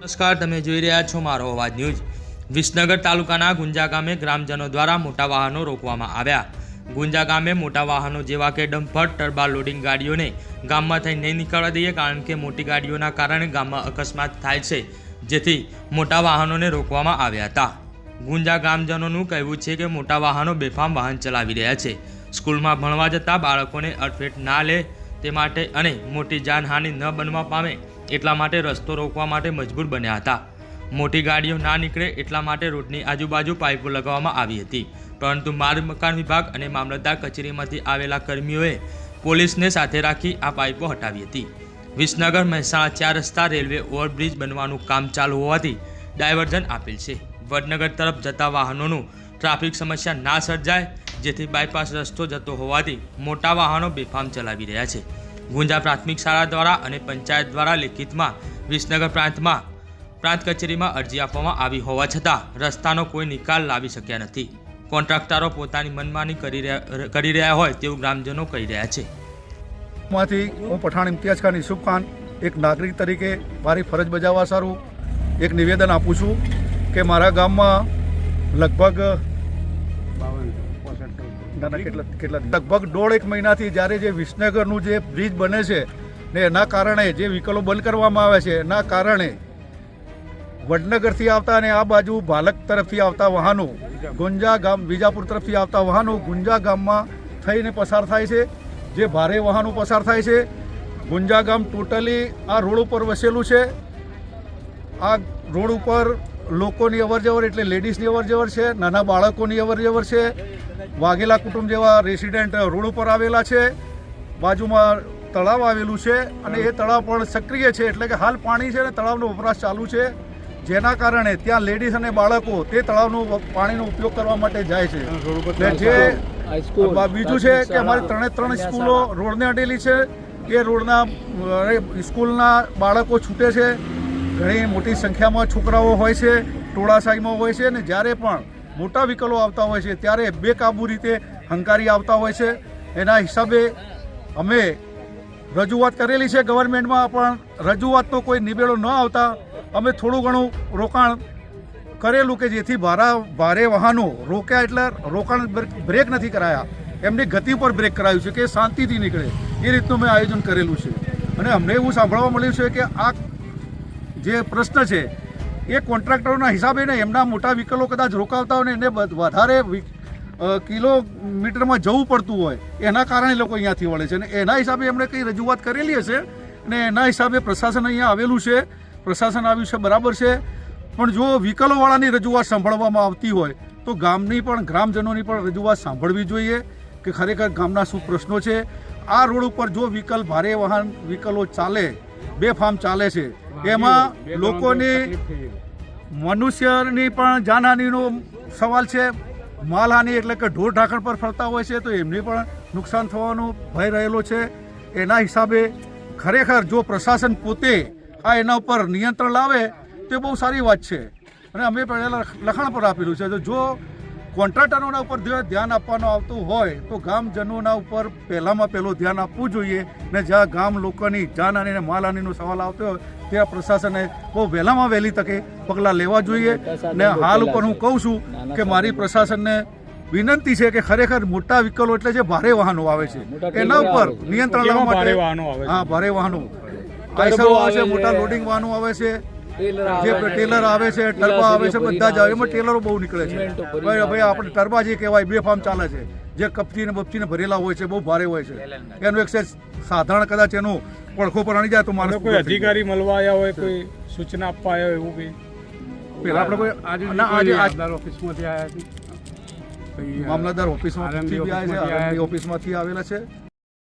નમસ્કાર, તમે જોઈ રહ્યા છો મારો અવાજ ન્યૂઝ. વિસનગર તાલુકાના ગુંજા ગામે ગ્રામજનો દ્વારા મોટા વાહનો રોકવામાં આવ્યા. ગુંજા ગામે મોટા વાહનો જેવા કે ડમ્પર ટર્બા લોડિંગ ગાડીઓને ગામમાં થઈ નહીં નીકળવા દઈએ કારણ કે મોટી ગાડીઓના કારણે ગામમાં અકસ્માત થાય છે, જેથી મોટા વાહનોને રોકવામાં આવ્યા હતા. ગુંજા ગ્રામજનોનું કહેવું છે કે મોટા વાહનો બેફામ વાહન ચલાવી રહ્યા છે. સ્કૂલમાં ભણવા જતા બાળકોને અડફેટ ના લે તે માટે અને મોટી જાનહાનિ ન બનવા પામે એટલા માટે રસ્તો રોકવા માટે મજબૂર બન્યા હતા. મોટી ગાડીઓ ના નીકળે એટલા માટે રોડની આજુબાજુ પાઇપો લગાવવામાં આવી હતી. પરંતુ માર્ગ મકાન વિભાગ અને મામલતદાર કચેરીમાંથી આવેલા કર્મીઓએ પોલીસને સાથે રાખી આ પાઇપો હટાવી હતી. વિસનગર મહેસાણા ચાર રસ્તા રેલવે ઓવરબ્રિજ બનવાનું કામ ચાલુ હોવાથી ડાયવર્ઝન આપેલ છે. વડનગર તરફ જતા વાહનોનું ટ્રાફિક સમસ્યા ના સર્જાય, જેથી બાયપાસ રસ્તો જતો હોવાથી મોટા વાહનો બેફામ ચલાવી રહ્યા છે. ગુંજા પ્રાથમિક શાળા દ્વારા અને પંચાયત દ્વારા લેખિતમાં વિસનગર પ્રાંતમાં, પ્રાંત કચેરીમાં અરજી આપવામાં આવી હોવા છતાં રસ્તાનો કોઈ નિકાલ લાવી શક્યા નથી. કોન્ટ્રાક્ટરો પોતાની મનમાની કરી રહ્યા કરી રહ્યા હોય તેવું ગ્રામજનો કહી રહ્યા છે. માંથી હું પઠાણ ઇમ્તિયાઝ ખાન યુસુફ ખાન, એક નાગરિક તરીકે મારી ફરજ બજાવવા સારું એક નિવેદન આપું છું કે મારા ગામમાં લગભગ ના, ના, કેટલા લગભગ દોઢ એક મહિનાથી જ્યારે જે વિસનગરનું જે બ્રિજ બને છે ને એના કારણે જે વ્હીકલો બંધ કરવામાં આવે છે એના કારણે વડનગરથી આવતા અને આ બાજુ ભાલક તરફથી આવતા વાહનો ગુંજા ગામ વિજાપુર તરફથી આવતા વાહનો ગુંજા ગામમાં થઈને પસાર થાય છે. જે ભારે વાહનો પસાર થાય છે ગુંજા ગામ ટોટલી આ રોડ ઉપર વસેલું છે. આ રોડ ઉપર લોકોની અવરજવર એટલે લેડીઝની અવરજવર છે નાના બાળકોની અવરજવર છે વાઘેલા કુટુંબ જેવા રેસિડેન્ટ રોડ ઉપર આવેલા છે. બાજુમાં તળાવ આવેલું છે અને એ તળાવ પણ સક્રિય છે એટલે કે હાલ પાણી છે અને તળાવનો વપરાશ ચાલુ છે. જેના કારણે ત્યાં લેડીઝ અને બાળકો તે તળાવનો પાણીનો ઉપયોગ કરવા માટે જાય છે. જે બા- બીજું છે કે અમારી ત્રણે ત્રણ સ્કૂલો રોડને અડેલી છે. એ રોડના સ્કૂલના બાળકો છૂટે છે. ઘણી મોટી સંખ્યામાં છોકરાઓ હોય છે ટોળાશાહીમાં હોય છે અને જ્યારે પણ મોટા વ્હીકલો આવતા હોય છે ત્યારે બેકાબૂ રીતે હંકારી આવતા હોય છે. એના હિસાબે અમે રજૂઆત કરેલી છે ગવર્મેન્ટમાં, પણ રજૂઆતનો કોઈ નિવેડો ન આવતા અમે થોડું ઘણું રોકાણ કરેલું કે જેથી ભારા ભારે વાહનો રોક્યા એટલે રોકાણ બ્રેક- બ્રેક નથી કરાયા. એમની ગતિ પર બ્રેક કરાયું છે કે શાંતિથી નીકળે. એ રીતનું મેં આયોજન કરેલું છે. અને અમને એવું સાંભળવા મળ્યું છે કે આ જે પ્રશ્ન છે એ કોન્ટ્રાક્ટરોના હિસાબે ને એમના મોટા વ્હીકલો કદાચ રોકાવતા હોય ને એને વધારે કિલોમીટરમાં જવું પડતું હોય, એના કારણે લોકો અહીંયાથી વળે છે. અને એના હિસાબે એમણે કંઈ રજૂઆત કરેલી હશે અને એના હિસાબે પ્રશાસન અહીંયા આવેલું છે, પ્રશાસન આવ્યું છે, બરાબર છે. પણ જો વ્હીકલોવાળાની રજૂઆત સાંભળવામાં આવતી હોય, તો ગામની પણ, ગ્રામજનોની પણ રજૂઆત સાંભળવી જોઈએ, કે ખરેખર ગામના શું પ્રશ્નો છે. આ રોડ ઉપર જો વ્હીકલ ભારે વાહન વ્હીકલો ચાલે બેફામ ચાલે છે. એમાં લોકોની મનુષ્યની પણ જાનહાનિનો સવાલ છે. માલહાનિ એટલે કે ઢોર ઢાંકણ પર ફરતા હોય છે તો એમને પણ નુકસાન થવાનો ભય રહેલો છે. એના હિસાબે ખરેખર જો પ્રશાસન પોતે આ એના ઉપર નિયંત્રણ લાવે તો બહુ સારી વાત છે. અને અમે પહેલાં લખાણ પર આપેલું છે. જો કોન્ટ્રાક્ટરોના ઉપર ધ્યાન આપવાનું આવતું હોય તો ગામજનોના ઉપર પહેલામાં પહેલું ધ્યાન આપવું જોઈએ. ને જ્યાં ગામ લોકોની જાનહાની અને માલહાનીનો સવાલ આવતો હોય ત્યાં પ્રશાસને બહુ વહેલામાં વહેલી તકે પગલાં લેવા જોઈએ. ને હાલ ઉપર હું કહું છું કે મારી પ્રશાસનને વિનંતી છે કે ખરેખર મોટા વિકલો એટલે જે ભારે વાહનો આવે છે એના ઉપર નિયંત્રણ લાવવા માટે? હા ભારે વાહનો. આઈસરો આવે છે મોટા લોડિંગ વાહનો આવે છે જે ટેલર આવે છે ટર્બા આવે છે બધા જ આવે એમાં ટેલરો બહુ નીકળે છે. ભાઈ ભાઈ આપણે ટર્બા જે કહેવાય બે ફાર્મ ચાલે છે. જે કપચી ને બપચી ને ભરેલા હોય છે બહુ ભારે હોય છે. એનું એક સાધારણ કદાચ એનું પડખો પર આણી જાય તો મારે કોઈ અધિકારી મળવા આવ્યા હોય કોઈ સૂચના આપવા આવ્યા હોય એવું બી પેલા આપણે કોઈ આજે ના, આજે ઓફિસમાંથી આવ્યા છે? મામલતદાર ઓફિસમાંથી આવેલા છે.